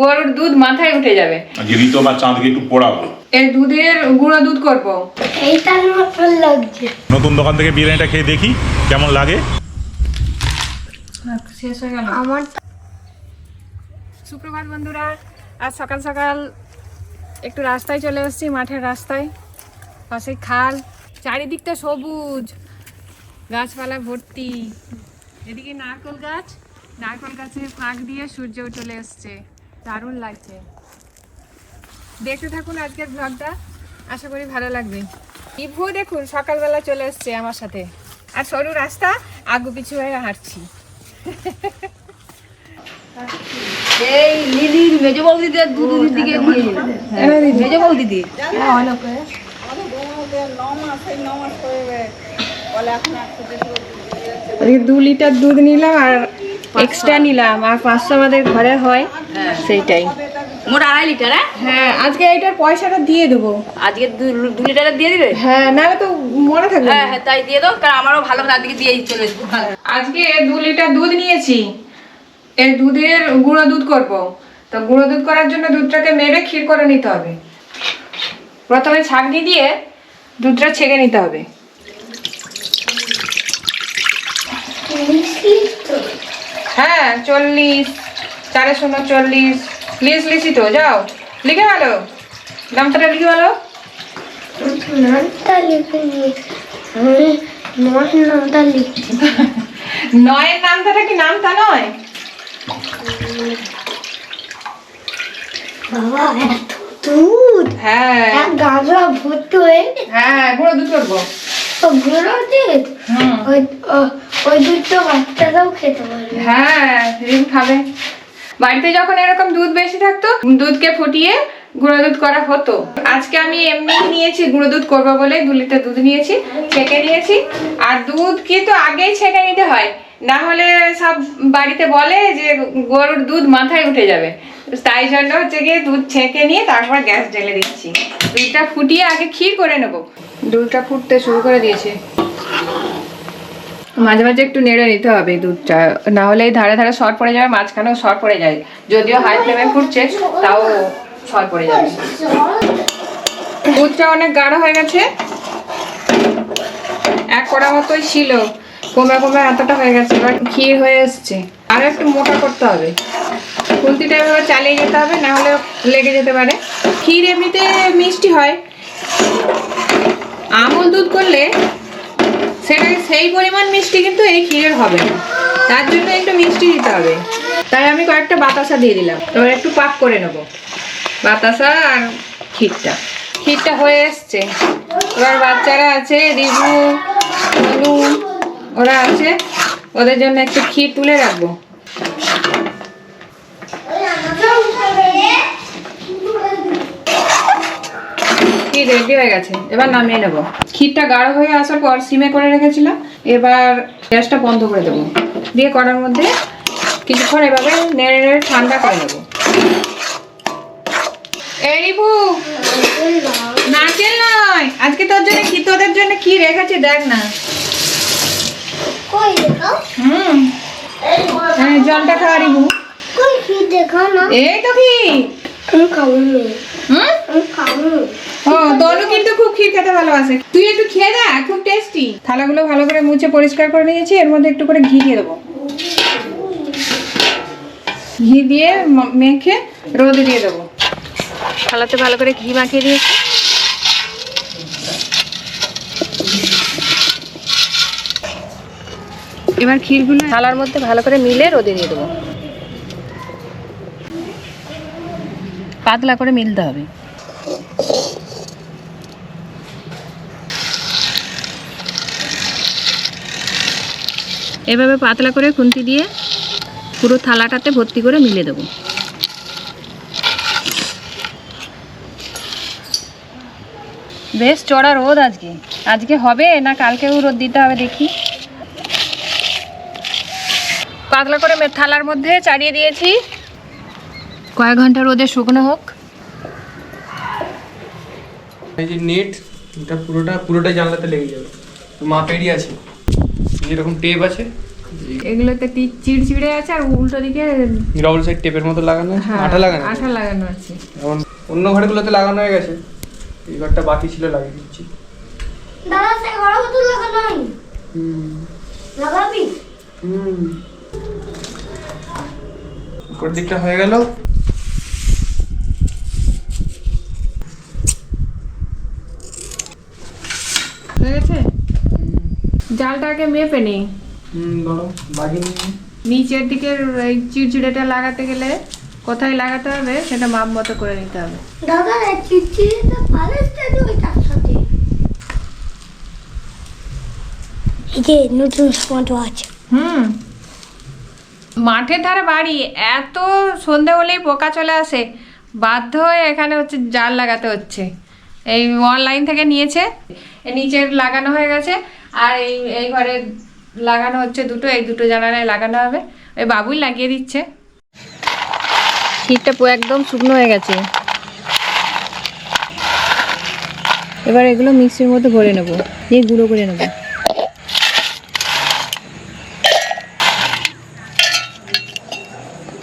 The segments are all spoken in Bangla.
গরুর দুধ মাথায় উঠে যাবে। আজকে ঋতু আমার চাঁদকে একটু পড়াবো এই দুধের গুঁড়ো দুধ করব। এইটা আমার ভালো লাগছে। নতুন দোকান থেকে বিরিয়ানিটা খেয়ে দেখি কেমন লাগে? শেষ হয়ে গেল। আমার সুপ্রভাত বন্ধুরা আজ সকাল সকাল একটু রাস্তায় চলে এসেছি মাঠের রাস্তায়। পাশে খাল চারিদিকটা সবুজ গাছপালা ভর্তি। এদিকে নারকল গাছ নারকল গাছের ফাঁক দিয়ে সূর্য চলে এসছে। দারুণ লাগছে। দেখতে থাকুন আজকের ব্লগটা আশা করি ভালো লাগবে। ইভু দেখুন সকালবেলা চলে এসছে আমার সাথে। আর সরু রাস্তা আগু পিছু হয়ে হাঁটছি। এই লিলির মেজ মেজ বৌদিদি আজকে দু লিটার দুধ নিলাম আর এক্সট্রা নিলাম আর পাঁচশো আমাদের ঘরে হয় সেইটাই। মোট আড়াই লিটার হ্যাঁ? হ্যাঁ আজকে এইটার পয়সাটা দিয়ে দেবো। আজকে দু দিয়ে দিবে? হ্যাঁ নাহলে তো মনে থাকবে। হ্যাঁ হ্যাঁ তাই দিয়ে দাও কারণ আমারও ভালো দিকে দিয়ে চলে আজকে দু লিটার দুধ নিয়েছি এই দুধের গুঁড়ো দুধ করব। তো গুঁড়ো দুধ করার জন্য দুধটাকে মেরে ক্ষীর করে নিতে হবে। প্রথমে ছাঁকনি দিয়ে দুধটা ছেঁকে নিতে হবে। হ্যাঁ চল্লিশ চারে শূন্য চল্লিশ। লিস লিসি তো যাও। লিখে ভালো নামটা লিখে ভালো নয়ের নামটা কি নামটা নয়? বাবা এত দুধ। হ্যাঁ। গাঁজা ভর্তি হয়ে হ্যাঁ গুঁড়ো দুধ করব। গুঁড়ো দুধ? ওই ওই দুধটা বাচ্চারাও খেতে পারবে। হ্যাঁ রিম খাবে। বাড়িতে যখন এরকম দুধ বেশি থাকতো, দুধকে ফুটিয়ে গুঁড়ো দুধ করা হতো। আজকে আমি এমনি নিয়েছি গুঁড়ো দুধ করব বলে দু লিটার দুধ নিয়েছি, ছেঁকে নিয়েছি। আর দুধ কিন্তু আগেই ছেঁকে নিতে হয়। না হলে সব বাড়িতে বলে যে গরুর দুধ মাথায় উঠে যাবে। তাই জন্য হচ্ছে গিয়ে দুধ ছেঁকে নিয়ে তারপর গ্যাস ঢেলে দিচ্ছি। দুধটা ফুটিয়ে আগে ক্ষীর করে নেব। দুধটা ফুটতে শুরু করে দিয়েছে। মাঝে মাঝে একটু নেড়ে নিতে হবে দুধটা। না হলে ধারে ধারে সর পড়ে যাবে, মাঝখানেও সর পড়ে যায়। যদিও হাই ফ্লেমে ফুটছে, তাও সর পড়ে যাবে। দুধটা অনেক গাঢ় হয়ে গেছে। এক কড়া মতোই ছিল। কমে কমে এতটা হয়ে গেছে, এবার ক্ষীর হয়ে এসছে। আরও একটু মোটা করতে হবে। খুন্তিটা এভাবে চালিয়ে যেতে হবে, না হলে লেগে যেতে পারে। ক্ষীর এমনিতে মিষ্টি হয়। আমল দুধ করলে সেটা সেই পরিমাণ মিষ্টি কিন্তু এই ক্ষীরের হবে না। তার জন্য একটু মিষ্টি দিতে হবে। তাই আমি কয়েকটা বাতাসা দিয়ে দিলাম। এবার একটু পাক করে নেব। বাতাসা আর ক্ষীরটা। ক্ষীরটা হয়ে এসছে। এবার বাচ্চারা আছে রিভু ওরা আছে। ওদের জন্য একটু ক্ষীর তুলে রাখব। ক্ষীর রেডি হয়ে গেছে। এবার নামিয়ে নেব। ক্ষীরটা গাঢ় হয়ে আসার পর সিমে করে রেখেছিলাম। এবার গ্যাসটা বন্ধ করে দেবো। দিয়ে করার মধ্যে কিছুক্ষণ এভাবে নেড়ে নেড়ে ঠান্ডা করে নেব। এই রিভু নারকেল নয়। আজকে তোর জন্য কি তোদের জন্য কি রেখেছি দেখ না। হুম। জলটা খাওয়া রিভু কই কি দেখাও না। এই তো কি আমি খাব হুম? খাব না। ও তনু কিন্তু খুব ক্ষীর খেতে ভালোবাসে। তুই একটু খেয়ে দেখ, খুব টেস্টি থালাগুলো ভালো করে মুছে পরিষ্কার করে নিয়েছি, এর মধ্যে একটু করে ঘি দিয়ে দেবো। ঘি দিয়ে মেখে রোদে দিয়ে দেবো। থালাতে ভালো করে ঘি মাখিয়ে দিয়েছি। এবার ক্ষীরগুলো থালার মধ্যে ভালো করে মিলে রোদে দিয়ে দেবো। পাতলা করে মিলতে হবে। এভাবে পাতলা করে খুন্তি দিয়ে পুরো থালাটাতে ভর্তি করে মিলে দেবো। বেশ, চড়া রোদ আজকে। আজকে হবে না কালকেও রোদ দিতে হবে দেখি। পাতলা করে থালার মধ্যে চাড়িয়ে দিয়েছি। কয়েক ঘণ্টা রোদে শুকনো হোক। এই যে নেট, এটা পুরোটা পুরোটা জানলাতে লেগে যাবে। মাপেরই আছে। যেরকম টেপ আছে এগুলোতে টি- চিড়চিড়ে আছে আর উল্টো দিকে ডবল সাইড টেপের মতো লাগানো আছে? হ্যাঁ, আঠা লাগানো আঠা লাগানো আছে। যেমন অন্য ঘরগুলোতে লাগানো হয়ে গেছে এই ঘরটা বাকি ছিল লাগিয়ে দিচ্ছি। দাদা সে ঘরে তো লাগানো হয়নি। লাগাবি? হুম। উপর দিকটা হয়ে গেল। হয়ে গেছে? জালটাকে মেপে নেই। নিচের দিকের এই চিড়চিড়েটা লাগাতে গেলে কোথায় লাগাতে হবে সেটা মাপ মতো করে নিতে হবে। দাদা সাথে। এই নতুন হুম। মাঠের ধারে বাড়ি এত সন্ধে হলেই পোকা চলে আসে। বাধ্য হয়ে এখানে হচ্ছে জাল লাগাতে হচ্ছে। এই অনলাইন থেকে নিয়েছে এ নিচের লাগানো হয়ে গেছে। আর এই এই ঘরে লাগানো হচ্ছে দুটো, এই দুটো জানালায় লাগানো হবে। ওই বাবুই লাগিয়ে দিচ্ছে। শীতটা একদম শুকনো হয়ে গেছে। এবার এগুলো মিক্সির মধ্যে ভরে নেব, দিয়ে গুঁড়ো করে নেব।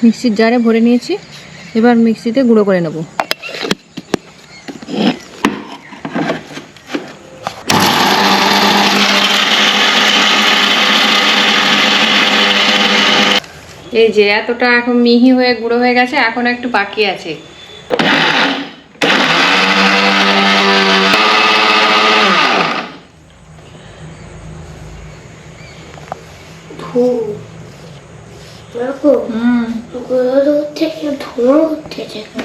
মিক্সির জারে ভরে নিয়েছি, এবার মিক্সিতে গুঁড়ো করে নেব। এই যে এতটা এখন মিহি হয়ে গুঁড়ো হয়ে গেছে এখন একটু বাকি আছে।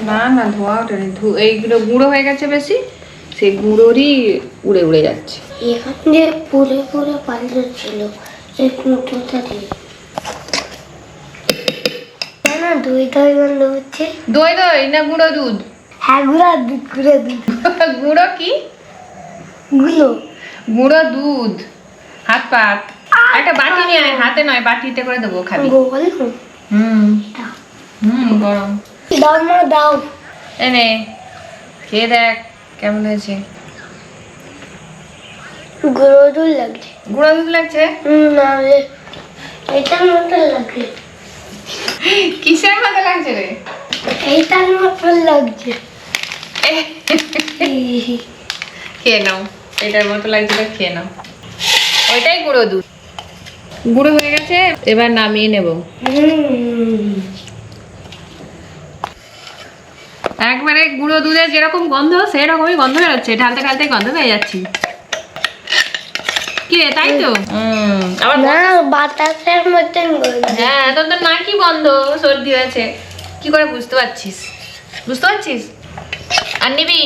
না না ধোয়া ওঠেনি। এইগুলো গুঁড়ো হয়ে গেছে বেশি সেই গুঁড়োরই উড়ে উড়ে যাচ্ছে। এখান পুরে পুরে পালিয়ে ছিল সেই কুটোটা দিয়ে তাই না দুই দই গন্ধ হচ্ছে। দই দই না গুঁড়ো দুধ? হ্যাঁ গুঁড়া দুধ গুঁড়ো দুধ। গুঁড়ো কি? গুলো গুঁড়ো দুধ। হাত পাত। একটা বাটি নিয়ে আয় হাতে নয় বাটিতে করে দেবো খাবি। হুম। হুম গরম। দাও না দাও। এনে খেয়ে দেখ কেমন হয়েছে। গুঁড়ো দুধ লাগছে। গুঁড়ো দুধ লাগছে? হুম, না রে এটার মতো লাগছে। কিসের মতো লাগছে রে? এইটার মতো লাগছে। খেয়ে নাও। এটার মতো লাগছে খেয়ে নাও। ওইটাই গুঁড়ো দুধ। গুঁড়ো হয়ে গেছে এবার নামিয়ে নেব। একবারে গুঁড়ো দুধের যেরকম গন্ধ সেরকমই গন্ধ বেরোচ্ছে। ঢালতে ঢালতে গন্ধ পেয়ে যাচ্ছি। কি রে তাই তো? হুম আবার না বাতাসের মতন হ্যাঁ তোর তো নাকি বন্ধ সর্দি হয়েছে। কি করে বুঝতে পারছিস? বুঝতে পারছিস? আর নিবি?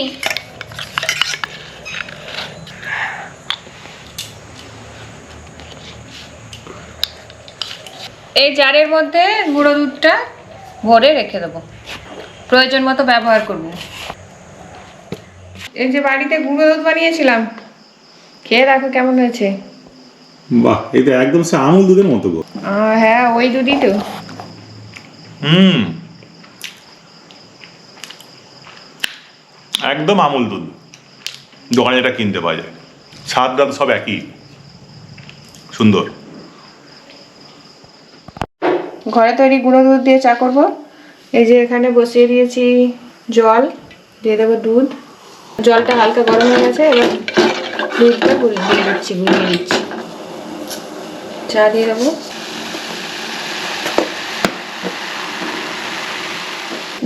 এই জারের মধ্যে গুঁড়ো দুধটা ভরে রেখে দেবো। প্রয়োজন মতো ব্যবহার করব। এই যে বাড়িতে গুঁড়ো দুধ বানিয়েছিলাম খেয়ে দেখো কেমন হয়েছে। বাহ এটা একদম সে আমুল দুধের মতো গো। আহ, হ্যাঁ ওই দুধই তো। হুম। একদম আমুল দুধ। দোকানে যেটা কিনতে পাওয়া যায়। স্বাদ দাদ সব একই। সুন্দর। ঘরে তৈরি গুঁড়ো দুধ দিয়ে চা করব। এই যে এখানে বসিয়ে দিয়েছি জল। দিয়ে দেবো দুধ। জলটা হালকা গরম হয়ে গেছে এবার দুধটা দিয়ে দিচ্ছি গুলিয়ে দিচ্ছি চা দিয়ে দেবো?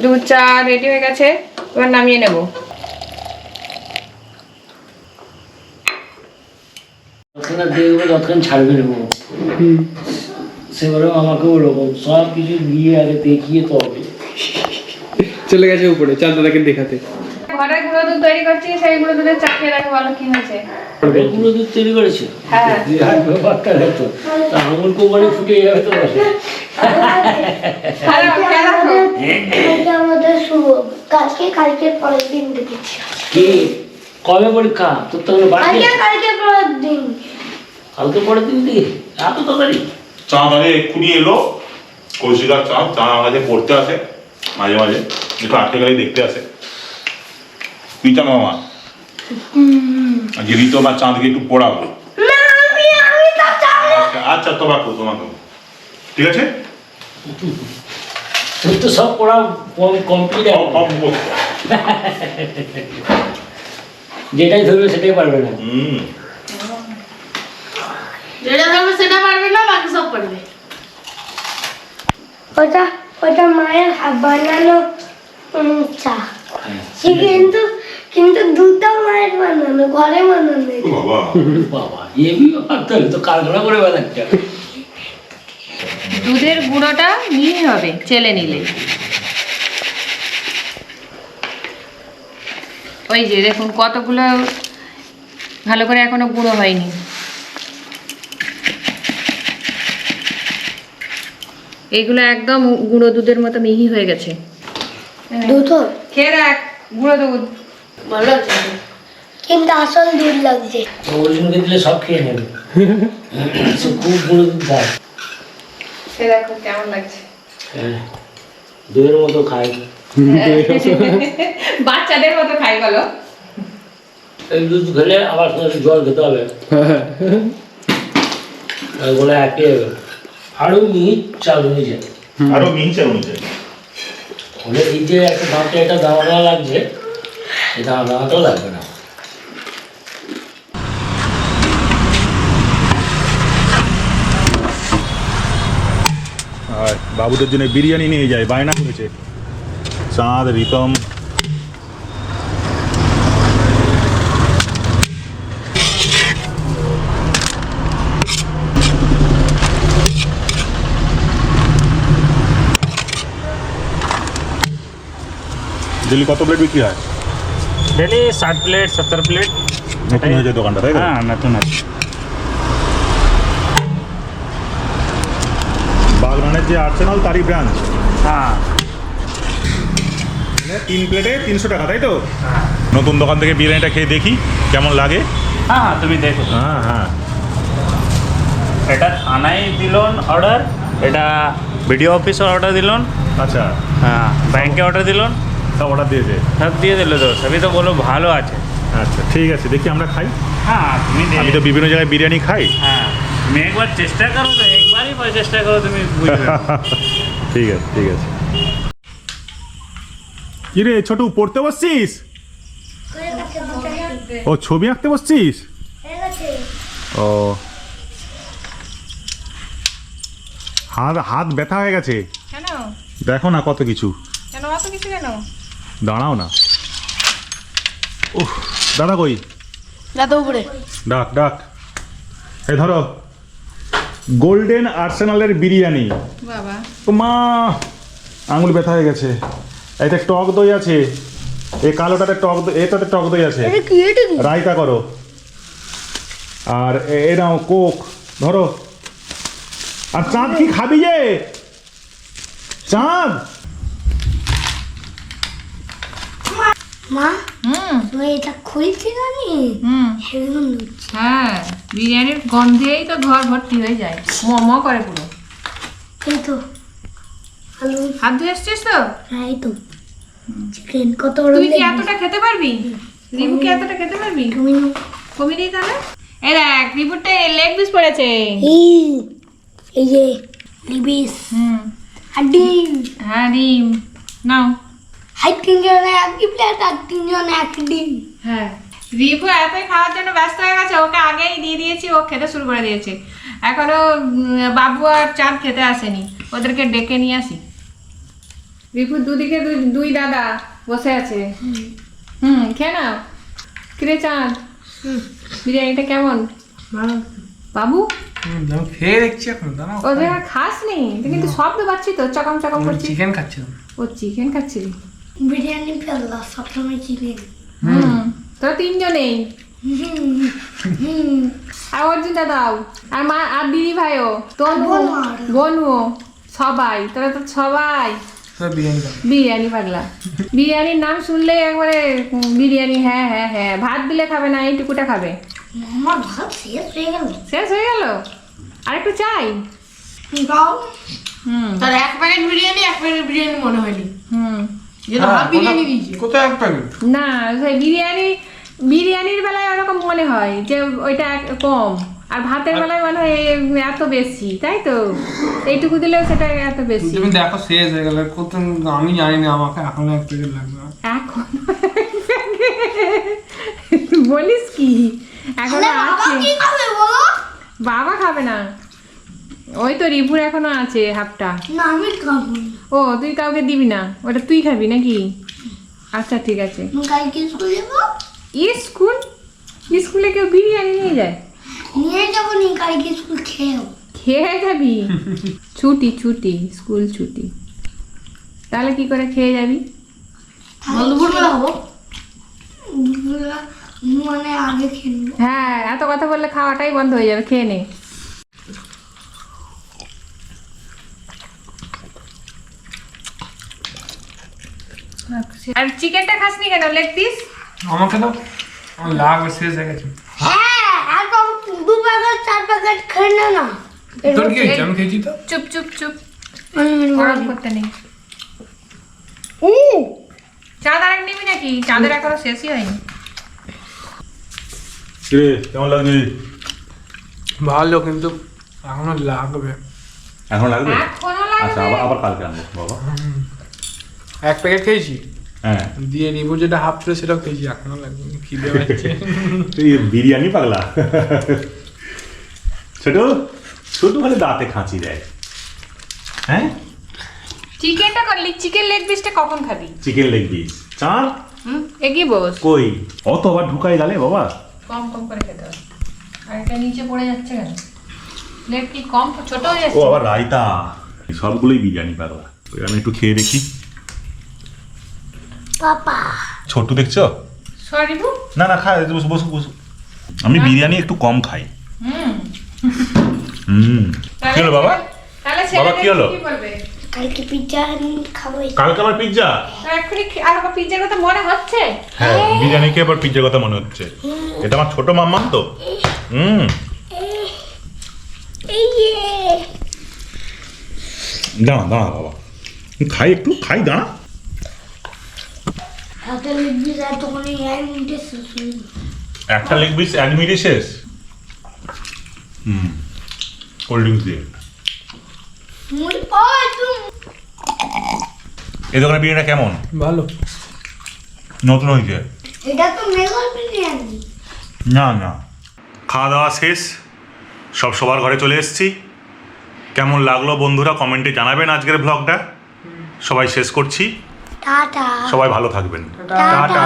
দুধ চা রেডি হয়ে গেছে এবার নামিয়ে নেব। যতক্ষণ দেখব ততক্ষণ ছাড়বে নেব। সেবারে আমাকে ওরকম সব কিছু দিয়ে আগে দেখিয়ে তবে। চলে গেছে উপরে চাল দাদাকে দেখাতে। গুঁড়ো দুধ তৈরি করছি সেই গুঁড়ো দুধের চা খেয়ে দেখো ভালো কি হয়েছে। দুধ তৈরি করেছে? হ্যাঁ। কোম্পানি ফুটে যাবে তো আমাদের শুভ কালকে কালকে পরের দিন দেখেছি। কি? কবে পরীক্ষা? তোর তো কালকে পরের দিন। কালকে পরের দিন দিয়ে এত তাড়াতাড়ি। চাঁদ আগে এক্ষুনি এলো। কৌশিকার চাঁদ চাঁদ আমার পড়তে আসে মাঝে মাঝে। একটু আটকে গেলেই দেখতে আসে। পিটানো মামা। আজকে ঋতু আমার চাঁদকে একটু পড়াবো। না আমি আমি তো চাই আচ্ছা আচ্ছা তোমাকে তোমাকে। ঠিক আছে? তোর তো সব পড়া কমপ্লিট। যেটাই ধরবে সেটাই পারবে না। হুম। যেটা ধরবে সেটা পারবে না বাকি সব পারবে। ওটা ওটা মায়ের হাত বানানো উম, চা। সে কিন্তু কিন্তু দুধটা মায়ের বানানো ঘরে বানানো বাবা। বাবা এ বি ব্যাপার তো কারখানা করে বেড়াচ্ছে দুধের গুঁড়োটা মিহি হবে চেলে নিলে। ওই যে দেখুন কতগুলো ভালো করে এখনও গুঁড়ো হয়নি। এইগুলো একদম গুঁড়ো দুধের মতো মিহি হয়ে গেছে। দুধ। খেয়ে রাখ গুঁড়ো দুধ। ভালো আছে। কিন্তু আসল দুধ লাগছে। অর্জুনকে দিলে সব খেয়ে নেবে। সে খুব গুঁড়ো দুধ খায়। খেয়ে দেখো কেমন লাগছে। হ্যাঁ দুধের মতো খায়। বাচ্চাদের মতো খাই বলো। এই দুধ খেলে আবার সঙ্গে জল খেতে হবে। বলে একই হবে। আরও মিহিট চাল হয়ে যায়। আরও মিহিছে উনিছে ফলে এই যে একটা দাঁতে একটা দানা লাগছে। না আর বাবুদের জন্য বিরিয়ানি নিয়ে যায়, বায়না করেছে। চাঁদ, রিতম। দিল্লি কত প্লেট বিক্রি হয়? ডেলি ষাট প্লেট সত্তর প্লেট নতুন হয়েছে দোকানটা তাই হ্যাঁ নতুন আছে বাগরানের যে আর্সেনাল তারই ব্রাঞ্চ হ্যাঁ। মানে তিন প্লেটে তিনশো টাকা তাই তো? নতুন দোকান থেকে বিরিয়ানিটা খেয়ে দেখি কেমন লাগে? হ্যাঁ হ্যাঁ তুমি দেখো। হ্যাঁ হ্যাঁ। এটা থানায় দিলন অর্ডার এটা বিডিও অফিসে অর্ডার দিলন। আচ্ছা। হ্যাঁ ব্যাংকে অর্ডার দিলন। সব অর্ডার দিয়েছে সব দিয়ে দিল তো সবই তো বলো ভালো আছে। আচ্ছা ঠিক আছে দেখি আমরা খাই। হ্যাঁ তুমি আমি তো বিভিন্ন জায়গায় বিরিয়ানি খাই। হ্যাঁ তুমি একবার চেষ্টা করো তো একবারই চেষ্টা করো তুমি ঠিক আছে ঠিক আছে। কি রে ছোটু পড়তে বসছিস? ও ছবি আঁকতে বসছিস? ও। হাত হাত ব্যথা হয়ে গেছে। কেন? দেখো না কত কিছু। কেন অত কিছু কেন? দাঁড়াও না। উহ দাদা কই? দাদা উপরে। ডাক ডাক। এই ধরো গোল্ডেন আর্সেনালের বিরিয়ানি। বাবা। মা আঙুল ব্যথা হয়ে গেছে। এতে টক দই আছে। এই কালোটাতে টক দই এটাতে টক দই আছে। রায়তা করো। আর এ- এ নাও কোক। ধরো। আর চাঁদ কি খাবি যে? চাঁদ? মা? হুম। এটা খুলছি নি হুম। হ্যাঁ বিরিয়ানির গন্ধেই তো ঘর ভর্তি হয়ে যায়। ম ম করে পুরো। কিন্তু আলু। হাত ধুয়ে এসছিস তো? ফ্রাই তো। চিকেন কত তুই কি এতটা খেতে পারবি? রিবু কি এতটা খেতে পারবি? তুমি। কবি নেই তাহলে? এই দেখ রিবুরটা লেগ পিস পড়েছে। এই এই যে লিবিস হুম। আর ডিম। হ্যাঁ ডিম। নাও। হাই তিনজনে এক প্লেট আর তিনজনে এক ডিম হ্যাঁ। রিভু এতই খাওয়ার জন্য ব্যস্ত হয়ে গেছে ওকে আগেই দিয়ে দিয়েছি ও খেতে শুরু করে দিয়েছে। এখনও বাবু আর চাঁদ খেতে আসেনি ওদেরকে ডেকে নিয়ে আসি। রিপুর দুদিকে দুই দুই দাদা বসে আছে। হুম খেয়ে নাও। কিরে চাঁদ? বিরিয়ানিটা কেমন? বাবু? খেয়ে দেখছি এখন দাঁড়াও। ও জায়গা খাস নি কিন্তু শব্দ পাচ্ছি তো চকম চকম করছি। চিকেন খাচ্ছিলাম। ও চিকেন খাচ্ছিলি? বিরিয়ানি ফেললা সবসময় চিকেন হুম তোরা তিনজনেই? আর অর্জুন দাদাও আর মা আর দিদি ভাইও। তনু বনু সবাই। তোরা তো সবাই। বিরিয়ানি পাগলা। বিরিয়ানির নাম শুনলেই একবারে বিরিয়ানি হ্যাঁ হ্যাঁ হ্যাঁ। ভাত দিলে খাবে না এইটুকুটা খাবে। আমার ভাত শেষ হয়ে গেল। শেষ হয়ে গেল? আর একটু চাই? দাও। হুম। তার এক প্যাকেট বিরিয়ানি এক প্যাকেট বিরিয়ানি মনে হয়নি। হুম। প্যাকেট না সেই বিরিয়ানি বিরিয়ানির বেলায় ওরকম মনে হয় যে ওইটা কম। আর ভাতের বেলায় মনে হয় এত বেশি তাই তো? এইটুকু দিলেও সেটা এত বেশি। তুমি দেখো শেষ হয়ে গেল কত আমি জানি না আমাকে এখন এক প্যাকেট লাগবে। এখন বলিস কি? এখনও আছে। কি খাবে বলো? বাবা খাবে না। ওই তো রিপুর এখনও আছে হাফটা। না আমি খাব। ও তুই কাউকে দিবি না? ওটা তুই খাবি নাকি? আচ্ছা ঠিক আছে। স্কুল স্কুলে? কেউ বিরিয়ানি নিয়ে যায়? নিয়ে যাব নি কালকে স্কুল খেয়েও। খেয়ে যাবি? ছুটি ছুটি স্কুল ছুটি। তাহলে কি করে খেয়ে যাবি? দুপুরবেলা হব মানে আগে খেয়ে হ্যাঁ এত কথা বললে খাওয়াটাই বন্ধ হয়ে যাবে খেয়ে নে। আর চিকেনটা খাসনি কেন? লেগ পিস আমাকে তো আমার লাগবে শেষ হয়ে গেছে। হ্যাঁ আর দু প্যাকেট চার প্যাকেট খেয়ে নে না। তোর কি হয়েছে? আমি খেয়েছি তো। চুপ চুপ চুপ। গরম করতে নেই। ও! চাঁদ আর নিবি নাকি? চাঁদের এখনও শেষই হয়নি। রে কেমন লাগছে? ভালো কিন্তু এখনও লাগবে। এখন লাগবে? এখনও আচ্ছা আবার কালকে আনব বাবা। এক প্যাকেট খেয়েছি? হ্যাঁ। দিয়ে নিবো যেটা হাফ ছিল সেটাও খেয়েছি এখনও লাগবে খিদে পাচ্ছে তুই বিরিয়ানি পাগলা। ছোট ছোট খালি দাঁতে খাঁচি দেয়। হ্যাঁ? চিকেনটা করলি চিকেন লেগ পিসটা কখন খাবি? চিকেন লেগ পিস চাঁদ হুম এগিয়ে বস। কই? অত আবার ঢুকাই গালে বাবা। কম কম করে খেতে হবে। আর এটা নিচে পড়ে যাচ্ছে কেন? লেগ কি কম? ছোট হয়ে ও আবার রায়তা। সবগুলোই বিরিয়ানি পাগলা। ওই আমি একটু খেয়ে দেখি। পাপা। ছোট্ট দেখছ? সরি না না খা বসো বসো বসো। আমি বিরিয়ানি একটু কম খাই। হুম। হুম। কি হলো বাবা? বাবা, কি হলো? কালকে পিজ্জা খাব কালকে আমার পিৎজা এক্ষুনি খে- আর পিজ্জার কথা মনে হচ্ছে? হ্যাঁ বিরিয়ানি খেয়ে আবার পিৎজার কথা মনে হচ্ছে। এটা আমার ছোট মাম্মাম তো। হুম। দাঁড়া দাঁড়া বাবা। খাই একটু খাই দাঁড়া। এক মিনিটে শেষ একটা লেগ পিস এক মিনিটে শেষ? হুম কোল্ড ড্রিঙ্কস দিয়ে। এই দোকানের বিরিয়ানিটা কেমন? ভালো। নতুন হয়েছে? এটা তো মেঘল বিরিয়ানি। না না। খাওয়া দাওয়া শেষ। সব সবার ঘরে চলে এসেছি। কেমন লাগল বন্ধুরা কমেন্টে জানাবেন আজকের ব্লগটা সবাই শেষ করছি। টাটা। সবাই ভালো থাকবেন। টাটা।